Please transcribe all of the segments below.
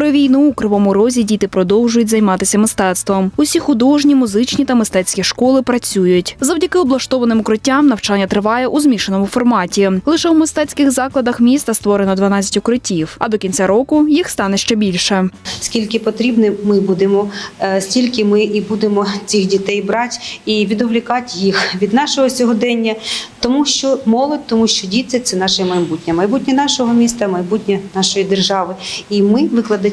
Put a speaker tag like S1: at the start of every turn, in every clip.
S1: Попри війну у Кривому Розі діти продовжують займатися мистецтвом. Усі художні, музичні та мистецькі школи працюють. Завдяки облаштованим укриттям навчання триває у змішаному форматі. Лише у мистецьких закладах міста створено 12 укриттів, а до кінця року їх стане ще більше.
S2: скільки потрібно, ми будемо, е, стільки ми і будемо цих дітей брати і відволікати їх від нашого сьогодення, тому що молодь, тому що діти це наше майбутнє, майбутнє нашого міста, майбутнє нашої держави. І ми, викладачі,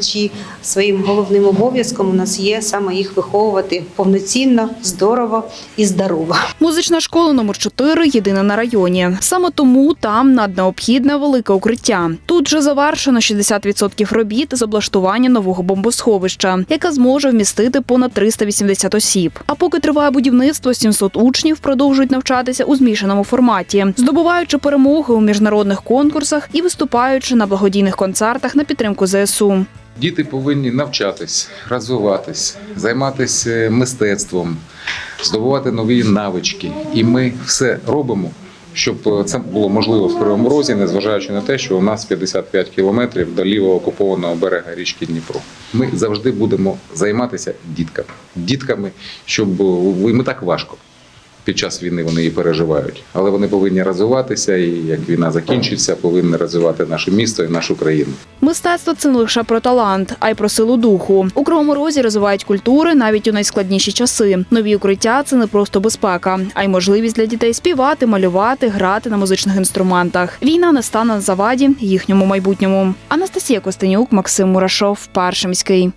S2: своїм головним обов'язком у нас є саме їх виховувати повноцінно, здорово і здорово.
S1: Музична школа номер 4 єдина на районі. Саме тому там наднеобхідне велике укриття. Тут вже завершено 60% робіт з облаштування нового бомбосховища, яке зможе вмістити понад 380 осіб. А поки триває будівництво, 700 учнів продовжують навчатися у змішаному форматі, здобуваючи перемоги у міжнародних конкурсах і виступаючи на благодійних концертах на підтримку ЗСУ.
S3: Діти повинні навчатись, розвиватись, займатися мистецтвом, здобувати нові навички. І ми все робимо, щоб це було можливо в Кривому Розі, незважаючи на те, що у нас 55 кілометрів до лівого окупованого берега річки Дніпро. Ми завжди будемо займатися дітками, дітками, щоб їм і так важко. Під час війни вони її переживають, але вони повинні розвиватися, і як війна закінчиться, повинні розвивати наше місто і нашу країну.
S1: Мистецтво це не лише про талант, а й про силу духу. У Кривому Розі розвивають культури навіть у найскладніші часи. Нові укриття це не просто безпека, а й можливість для дітей співати, малювати, грати на музичних інструментах. Війна не стане на заваді їхньому майбутньому. Анастасія Костенюк, Максим Мурашов, перший міський.